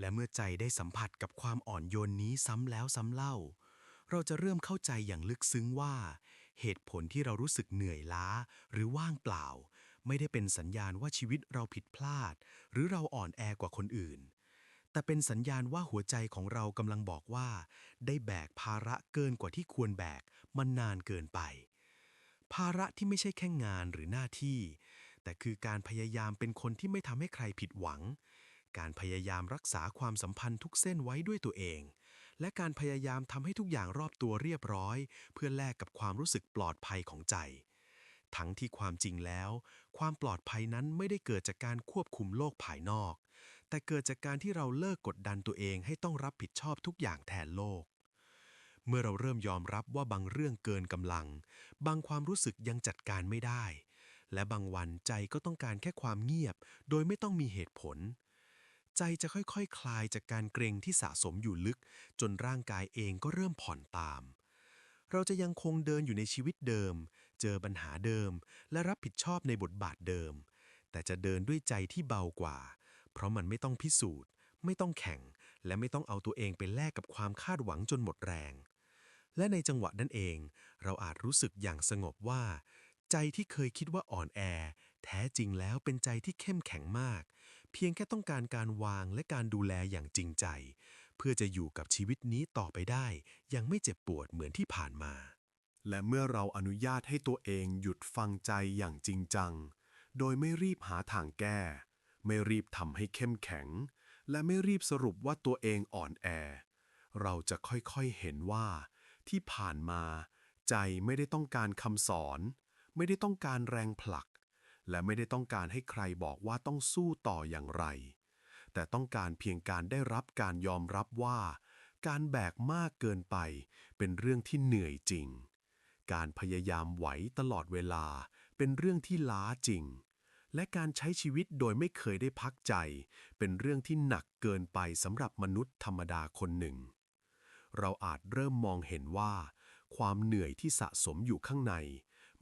และเมื่อใจได้สัมผัสกับความอ่อนโยนนี้ซ้ำแล้วซ้ำเล่า เราจะเริ่มเข้าใจอย่างลึกซึ้งว่า เหตุผลที่เรารู้สึกเหนื่อยล้าหรือว่างเปล่า ไม่ได้เป็นสัญญาณว่าชีวิตเราผิดพลาด หรือเราอ่อนแอกว่าคนอื่น แต่เป็นสัญญาณว่าหัวใจของเรากำลังบอกว่า ได้แบกภาระเกินกว่าที่ควรแบกมันนานเกินไปภาระที่ไม่ใช่แค่งานหรือหน้าที่ แต่คือการพยายามเป็นคนที่ไม่ทำให้ใครผิดหวัง การพยายามรักษาความสัมพันธ์ทุกเส้นไว้ด้วยตัวเอง และการพยายามทำให้ทุกอย่างรอบตัวเรียบร้อย เพื่อแลกกับความรู้สึกปลอดภัยของใจ ทั้งที่ความจริงแล้ว ความปลอดภัยนั้นไม่ได้เกิดจากการควบคุมโลกภายนอก แต่เกิดจากการที่เราเลิกกดดันตัวเองให้ต้องรับผิดชอบทุกอย่างแทนโลกเมื่อเราเริ่มยอมรับว่าบางเรื่องเกินกำลัง บางความรู้สึกยังจัดการไม่ได้ และบางวันใจก็ต้องการแค่ความเงียบ โดยไม่ต้องมีเหตุผล ใจจะค่อยๆคคลายจากการเกรงที่สะสมอยู่ลึก จนร่างกายเองก็เริ่มผ่อนตาม เราจะยังคงเดินอยู่ในชีวิตเดิม เจอปัญหาเดิม และรับผิดชอบในบทบาทเดิม แต่จะเดินด้วยใจที่เบากว่า เพราะมันไม่ต้องพิสูจน์ ไม่ต้องแข่ง และไม่ต้องเอาตัวเองไปแลกกับความคาดหวังจนหมดแรง และในจังหวะนั้นเอง เราอาจรู้สึกอย่างสงบว่า ใจที่เคยคิดว่าอ่อนแอ แท้จริงแล้วเป็นใจที่เข้มแข็งมาก เพียงแค่ต้องการการวางและการดูแลอย่างจริงใจ เพื่อจะอยู่กับชีวิตนี้ต่อไปได้ ยังไม่เจ็บปวดเหมือนที่ผ่านมา และเมื่อเราอนุญาตให้ตัวเองหยุดฟังใจอย่างจริงจัง โดยไม่รีบหาทางแก้ ไม่รีบทำให้เข้มแข็ง และไม่รีบสรุปว่าตัวเองอ่อนแอ เราจะค่อยๆเห็นว่า ที่ผ่านมา ใจไม่ได้ต้องการคำสอน ไม่ได้ต้องการแรงผลัก และไม่ได้ต้องการให้ใครบอกว่าต้องสู้ต่ออย่างไร แต่ต้องการเพียงการได้รับการยอมรับว่า การแบกมากเกินไป เป็นเรื่องที่เหนื่อยจริง การพยายามไหวตลอดเวลา เป็นเรื่องที่ล้าจริง และการใช้ชีวิตโดยไม่เคยได้พักใจ เป็นเรื่องที่หนักเกินไปสำหรับมนุษย์ธรรมดาคนหนึ่ง เราอาจเริ่มมองเห็นว่า ความเหนื่อยที่สะสมอยู่ข้างใน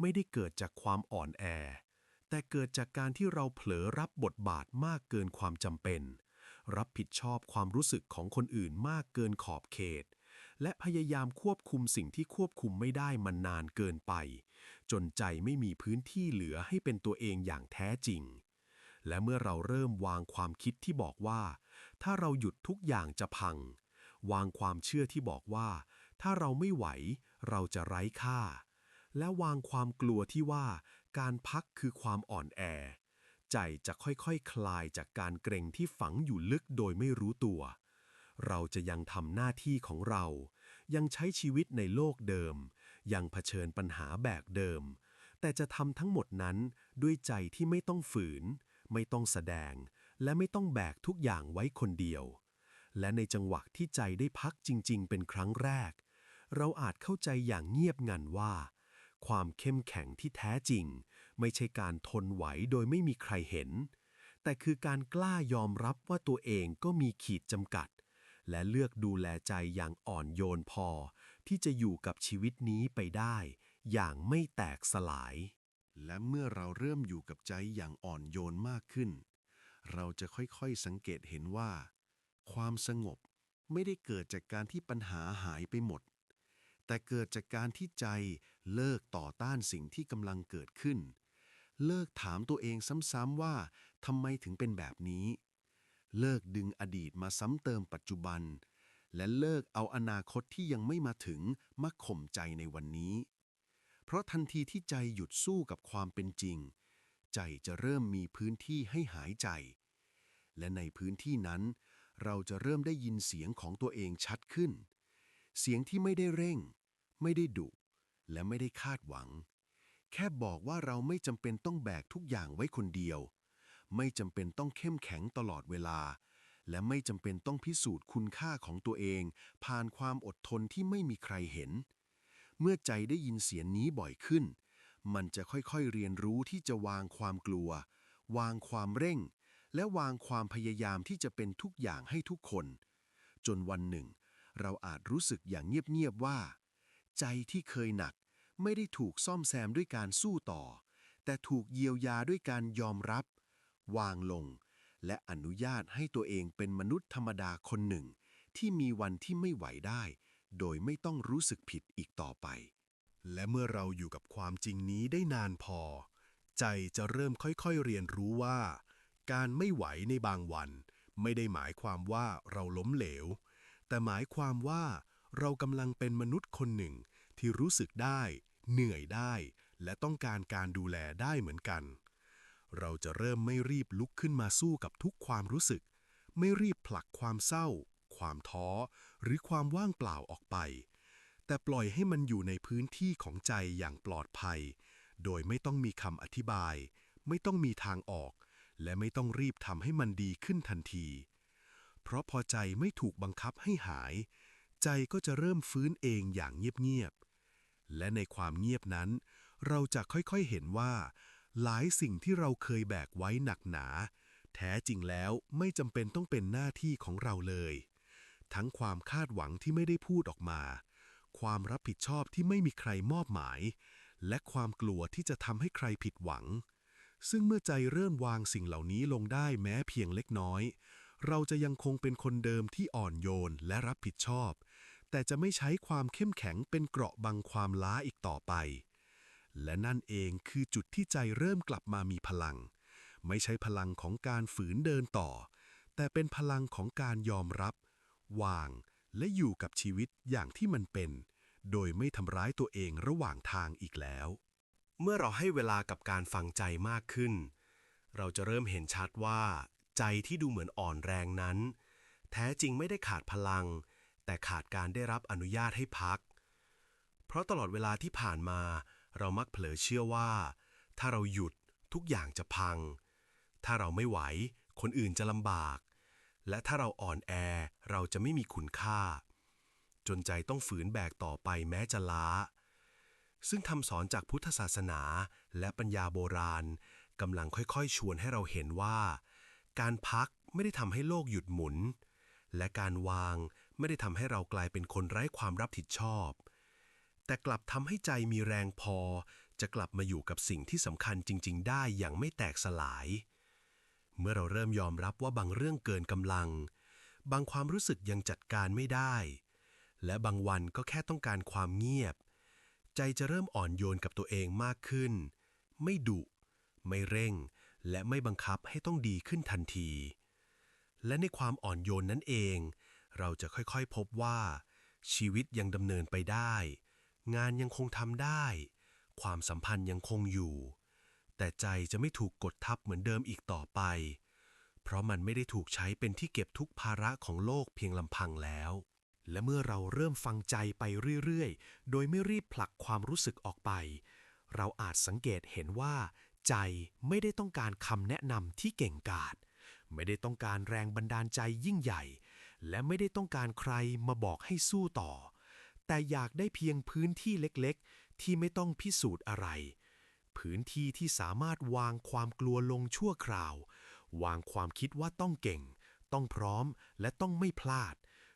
ไม่ได้เกิดจากความอ่อนแอ แต่เกิดจากการที่เราเผลอรับบทบาทมากเกินความจำเป็น รับผิดชอบความรู้สึกของคนอื่นมากเกินขอบเขต และพยายามควบคุมสิ่งที่ควบคุมไม่ได้มันนานเกินไป จนใจไม่มีพื้นที่เหลือให้เป็นตัวเองอย่างแท้จริง และเมื่อเราเริ่มวางความคิดที่บอกว่า ถ้าเราหยุดทุกอย่างจะพัง วางความเชื่อที่บอกว่า ถ้าเราไม่ไหว เราจะไร้ค่าและวางความกลัวที่ว่า การพักคือความอ่อนแอ ใจจะค่อยๆคคลายจากการเกรงที่ฝังอยู่ลึกโดยไม่รู้ตัว เราจะยังทำหน้าที่ของเรา ยังใช้ชีวิตในโลกเดิม ยังเผชิญปัญหาแบบเดิม แต่จะทำทั้งหมดนั้นด้วยใจที่ไม่ต้องฝืน ไม่ต้องแสดง และไม่ต้องแบกทุกอย่างไว้คนเดียว และในจังหวะที่ใจได้พักจริง ๆ เป็นครั้งแรก เราอาจเข้าใจอย่างเงียบงันว่าความเข้มแข็งที่แท้จริง ไม่ใช่การทนไหวโดยไม่มีใครเห็น แต่คือการกล้ายอมรับว่าตัวเองก็มีขีดจำกัด และเลือกดูแลใจอย่างอ่อนโยนพอ ที่จะอยู่กับชีวิตนี้ไปได้ อย่างไม่แตกสลาย และเมื่อเราเริ่มอยู่กับใจอย่างอ่อนโยนมากขึ้น เราจะค่อยๆสังเกตเห็นว่า ความสงบไม่ได้เกิดจากการที่ปัญหาหายไปหมด แต่เกิดจากการที่ใจเลิกต่อต้านสิ่งที่กำลังเกิดขึ้น เลิกถามตัวเองซ้ำๆว่าทำไมถึงเป็นแบบนี้ เลิกดึงอดีตมาซ้ำเติมปัจจุบัน และเลิกเอาอนาคตที่ยังไม่มาถึงมาข่มใจในวันนี้ เพราะทันทีที่ใจหยุดสู้กับความเป็นจริง ใจจะเริ่มมีพื้นที่ให้หายใจ และในพื้นที่นั้น เราจะเริ่มได้ยินเสียงของตัวเองชัดขึ้น เสียงที่ไม่ได้เร่ง ไม่ได้ดุและไม่ได้คาดหวัง แค่บอกว่าเราไม่จำเป็นต้องแบกทุกอย่างไว้คนเดียว ไม่จำเป็นต้องเข้มแข็งตลอดเวลา และไม่จำเป็นต้องพิสูจน์คุณค่าของตัวเอง ผ่านความอดทนที่ไม่มีใครเห็น เมื่อใจได้ยินเสียงนี้บ่อยขึ้น มันจะค่อยๆเรียนรู้ที่จะวางความกลัว วางความเร่ง และวางความพยายามที่จะเป็นทุกอย่างให้ทุกคน จนวันหนึ่ง เราอาจรู้สึกอย่างเงียบๆว่า ใจที่เคยหนัก ไม่ได้ถูกซ่อมแซมด้วยการสู้ต่อ แต่ถูกเยียวยาด้วยการยอมรับ วางลง และอนุญาตให้ตัวเองเป็นมนุษย์ธรรมดาคนหนึ่ง ที่มีวันที่ไม่ไหวได้ โดยไม่ต้องรู้สึกผิดอีกต่อไป และเมื่อเราอยู่กับความจริงนี้ได้นานพอ ใจจะเริ่มค่อยๆเรียนรู้ว่า การไม่ไหวในบางวัน ไม่ได้หมายความว่าเราล้มเหลว แต่หมายความว่าเรากำลังเป็นมนุษย์คนหนึ่งที่รู้สึกได้ เหนื่อยได้ และต้องการการดูแลได้เหมือนกัน เราจะเริ่มไม่รีบลุกขึ้นมาสู้กับทุกความรู้สึก ไม่รีบผลักความเศร้า ความท้อ หรือความว่างเปล่าออกไป แต่ปล่อยให้มันอยู่ในพื้นที่ของใจอย่างปลอดภัย โดยไม่ต้องมีคำอธิบาย ไม่ต้องมีทางออก และไม่ต้องรีบทำให้มันดีขึ้นทันที เพราะพอใจไม่ถูกบังคับให้หาย ใจก็จะเริ่มฟื้นเองอย่างเงียบๆ และในความเงียบนั้น เราจะค่อยๆเห็นว่า หลายสิ่งที่เราเคยแบกไว้หนักหนา แท้จริงแล้วไม่จำเป็นต้องเป็นหน้าที่ของเราเลย ทั้งความคาดหวังที่ไม่ได้พูดออกมา ความรับผิดชอบที่ไม่มีใครมอบหมาย และความกลัวที่จะทำให้ใครผิดหวัง ซึ่งเมื่อใจเริ่มวางสิ่งเหล่านี้ลงได้แม้เพียงเล็กน้อย เราจะยังคงเป็นคนเดิมที่อ่อนโยนและรับผิดชอบ แต่จะไม่ใช้ความเข้มแข็งเป็นเกราะบังความล้าอีกต่อไป และนั่นเองคือจุดที่ใจเริ่มกลับมามีพลัง ไม่ใช่พลังของการฝืนเดินต่อ แต่เป็นพลังของการยอมรับ วาง และอยู่กับชีวิตอย่างที่มันเป็น โดยไม่ทำร้ายตัวเองระหว่างทางอีกแล้ว เมื่อเราให้เวลากับการฟังใจมากขึ้น เราจะเริ่มเห็นชัดว่า ใจที่ดูเหมือนอ่อนแรงนั้น แท้จริงไม่ได้ขาดพลัง แต่ขาดการได้รับอนุญาตให้พัก เพราะตลอดเวลาที่ผ่านมาเรามักเผลอเชื่อว่า ถ้าเราหยุดทุกอย่างจะพัง ถ้าเราไม่ไหว คนอื่นจะลำบาก และถ้าเราอ่อนแอเราจะไม่มีคุณค่า จนใจต้องฝืนแบกต่อไปแม้จะล้า ซึ่งคำสอนจากพุทธศาสนาและปัญญาโบราณกำลังค่อยๆ ชวนให้เราเห็นว่า การพักไม่ได้ทำให้โลกหยุดหมุน และการวาง ไม่ได้ทำให้เรากลายเป็นคนไร้ความรับผิดชอบ แต่กลับทำให้ใจมีแรงพอ จะกลับมาอยู่กับสิ่งที่สำคัญจริง ๆ ได้อย่างไม่แตกสลาย เมื่อเราเริ่มยอมรับว่าบางเรื่องเกินกำลัง บางความรู้สึกยังจัดการไม่ได้ และบางวันก็แค่ต้องการความเงียบ ใจจะเริ่มอ่อนโยนกับตัวเองมากขึ้น ไม่ดุ ไม่เร่ง และไม่บังคับให้ต้องดีขึ้นทันทีและในความอ่อนโยนนั้นเอง เราจะค่อยๆพบว่า ชีวิตยังดำเนินไปได้ งานยังคงทำได้ ความสัมพันธ์ยังคงอยู่ แต่ใจจะไม่ถูกกดทับเหมือนเดิมอีกต่อไป เพราะมันไม่ได้ถูกใช้เป็นที่เก็บทุกภาระของโลกเพียงลำพังแล้ว และเมื่อเราเริ่มฟังใจไปเรื่อยๆ โดยไม่รีบผลักความรู้สึกออกไป เราอาจสังเกตเห็นว่า ใจไม่ได้ต้องการคำแนะนำที่เก่งกาจไม่ได้ต้องการแรงบันดาลใจยิ่งใหญ่ และไม่ได้ต้องการใครมาบอกให้สู้ต่อ แต่อยากได้เพียงพื้นที่เล็กๆ ที่ไม่ต้องพิสูจน์อะไร พื้นที่ที่สามารถวางความกลัวลงชั่วคราว วางความคิดว่าต้องเก่ง ต้องพร้อมและต้องไม่พลาด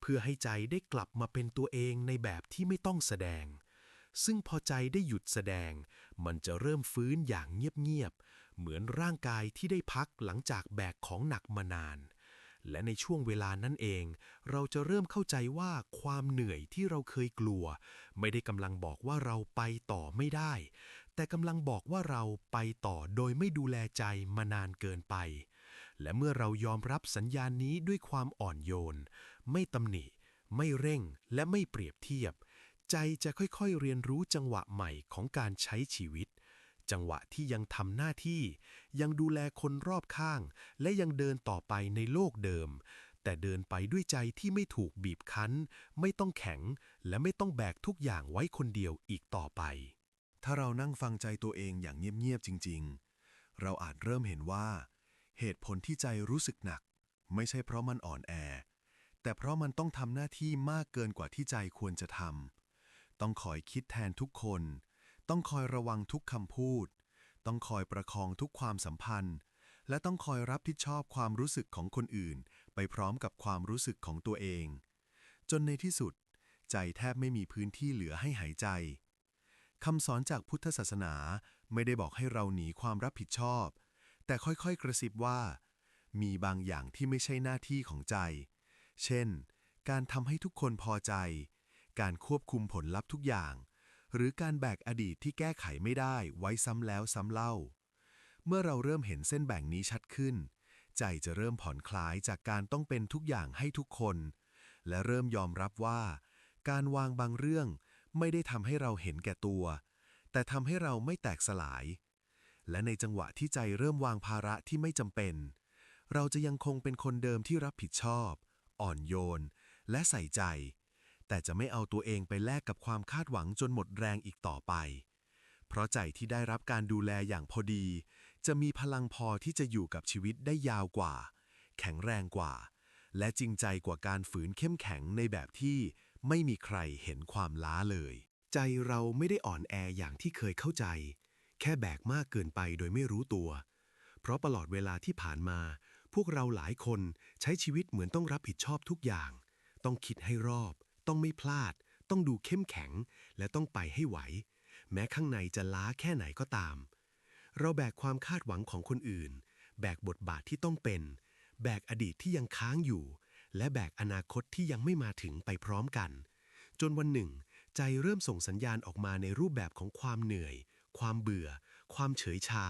เพื่อให้ใจได้กลับมาเป็นตัวเองในแบบที่ไม่ต้องแสดงซึ่งพอใจได้หยุดแสดง มันจะเริ่มฟื้นอย่างเงียบๆ เหมือนร่างกายที่ได้พักหลังจากแบกของหนักมานาน และในช่วงเวลานั้นเอง เราจะเริ่มเข้าใจว่าความเหนื่อยที่เราเคยกลัว ไม่ได้กำลังบอกว่าเราไปต่อไม่ได้ แต่กำลังบอกว่าเราไปต่อโดยไม่ดูแลใจมานานเกินไป และเมื่อเรายอมรับสัญญาณนี้ด้วยความอ่อนโยน ไม่ตำหนิ ไม่เร่งและไม่เปรียบเทียบ ใจจะค่อยๆเรียนรู้จังหวะใหม่ของการใช้ชีวิต จังหวะที่ยังทำหน้าที่ ยังดูแลคนรอบข้าง และยังเดินต่อไปในโลกเดิม แต่เดินไปด้วยใจที่ไม่ถูกบีบคั้น ไม่ต้องแข็ง และไม่ต้องแบกทุกอย่างไว้คนเดียวอีกต่อไป ถ้าเรานั่งฟังใจตัวเองอย่างเงียบๆจริง ๆ เราอาจเริ่มเห็นว่า เหตุผลที่ใจรู้สึกหนัก ไม่ใช่เพราะมันอ่อนแอ แต่เพราะมันต้องทำหน้าที่มากเกินกว่าที่ใจควรจะทำต้องคอยคิดแทนทุกคน ต้องคอยระวังทุกคำพูด ต้องคอยประคองทุกความสัมพันธ์ และต้องคอยรับผิดชอบความรู้สึกของคนอื่น ไปพร้อมกับความรู้สึกของตัวเอง จนในที่สุด ใจแทบไม่มีพื้นที่เหลือให้หายใจคำสอนจากพุทธศาสนาไม่ได้บอกให้เราหนีความรับผิดชอบ แต่ค่อยๆกระซิบว่า มีบางอย่างที่ไม่ใช่หน้าที่ของใจ เช่น การทำให้ทุกคนพอใจ การควบคุมผลลัพธ์ทุกอย่าง หรือการแบกอดีตที่แก้ไขไม่ได้ไว้ซ้ำแล้วซ้ำเล่า เมื่อเราเริ่มเห็นเส้นแบ่งนี้ชัดขึ้น ใจจะเริ่มผ่อนคลายจากการต้องเป็นทุกอย่างให้ทุกคน และเริ่มยอมรับว่า การวางบางเรื่องไม่ได้ทำให้เราเห็นแก่ตัว แต่ทำให้เราไม่แตกสลาย และในจังหวะที่ใจเริ่มวางภาระที่ไม่จำเป็น เราจะยังคงเป็นคนเดิมที่รับผิดชอบ อ่อนโยน และใส่ใจ แต่จะไม่เอาตัวเองไปแลกกับความคาดหวังจนหมดแรงอีกต่อไป เพราะใจที่ได้รับการดูแลอย่างพอดี จะมีพลังพอที่จะอยู่กับชีวิตได้ยาวกว่า แข็งแรงกว่า และจริงใจกว่าการฝืนเข้มแข็งในแบบที่ไม่มีใครเห็นความล้าเลย ใจเราไม่ได้อ่อนแออย่างที่เคยเข้าใจ แค่แบกมากเกินไปโดยไม่รู้ตัว เพราะตลอดเวลาที่ผ่านมา พวกเราหลายคนใช้ชีวิตเหมือนต้องรับผิดชอบทุกอย่าง ต้องคิดให้รอบ ต้องไม่พลาด ต้องดูเข้มแข็ง และต้องไปให้ไหว แม้ข้างในจะล้าแค่ไหนก็ตาม เราแบกความคาดหวังของคนอื่น แบกบทบาทที่ต้องเป็น แบกอดีตที่ยังค้างอยู่ และแบกอนาคตที่ยังไม่มาถึงไปพร้อมกัน จนวันหนึ่ง ใจเริ่มส่งสัญญาณออกมาในรูปแบบของความเหนื่อย ความเบื่อ ความเฉยชา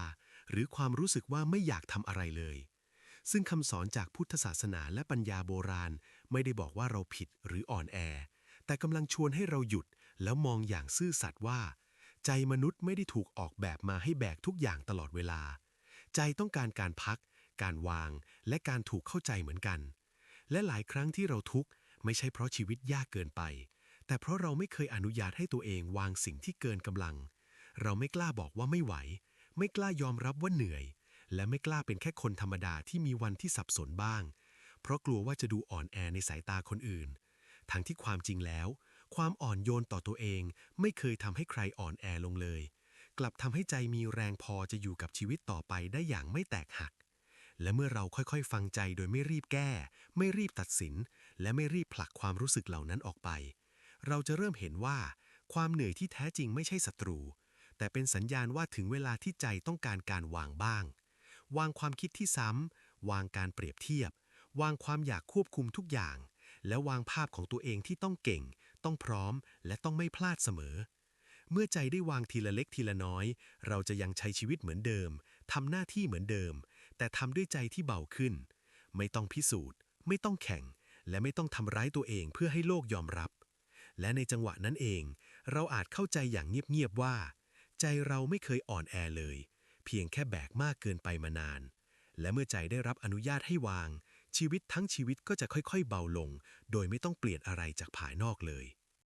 หรือความรู้สึกว่าไม่อยากทำอะไรเลยซึ่งคำสอนจากพุทธศาสนาและปัญญาโบราณ ไม่ได้บอกว่าเราผิดหรืออ่อนแอ แต่กำลังชวนให้เราหยุดแล้วมองอย่างซื่อสัตย์ว่า ใจมนุษย์ไม่ได้ถูกออกแบบมาให้แบกทุกอย่างตลอดเวลา ใจต้องการการพัก การวาง และการถูกเข้าใจเหมือนกัน และหลายครั้งที่เราทุกข์ไม่ใช่เพราะชีวิตยากเกินไป แต่เพราะเราไม่เคยอนุญาตให้ตัวเองวางสิ่งที่เกินกำลัง เราไม่กล้าบอกว่าไม่ไหว ไม่กล้ายอมรับว่าเหนื่อย และไม่กล้าเป็นแค่คนธรรมดาที่มีวันที่สับสนบ้าง เพราะกลัวว่าจะดูอ่อนแอในสายตาคนอื่น ทั้งที่ความจริงแล้ว ความอ่อนโยนต่อตัวเองไม่เคยทำให้ใครอ่อนแอลงเลย กลับทำให้ใจมีแรงพอจะอยู่กับชีวิตต่อไปได้อย่างไม่แตกหัก และเมื่อเราค่อยๆ ฟังใจโดยไม่รีบแก้ ไม่รีบตัดสิน และไม่รีบผลักความรู้สึกเหล่านั้นออกไป เราจะเริ่มเห็นว่า ความเหนื่อยที่แท้จริงไม่ใช่ศัตรู แต่เป็นสัญญาณว่าถึงเวลาที่ใจต้องการการวางบ้าง วางความคิดที่ซ้ำวางการเปรียบเทียบ วางความอยากควบคุมทุกอย่าง และวางภาพของตัวเองที่ต้องเก่ง ต้องพร้อม และต้องไม่พลาดเสมอ เมื่อใจได้วางทีละเล็กทีละน้อย เราจะยังใช้ชีวิตเหมือนเดิมทำหน้าที่เหมือนเดิม แต่ทำด้วยใจที่เบาขึ้น ไม่ต้องพิสูจน์ ไม่ต้องแข่ง และไม่ต้องทำร้ายตัวเองเพื่อให้โลกยอมรับ และในจังหวะนั้นเอง เราอาจเข้าใจอย่างเงียบๆว่า ใจเราไม่เคยอ่อนแอเลย เพียงแค่แบกมากเกินไปมานานและเมื่อใจได้รับอนุญาตให้วาง ชีวิตทั้งชีวิตก็จะค่อยๆ เบาลง โดยไม่ต้องเปลี่ยนอะไรจากภายนอกเลย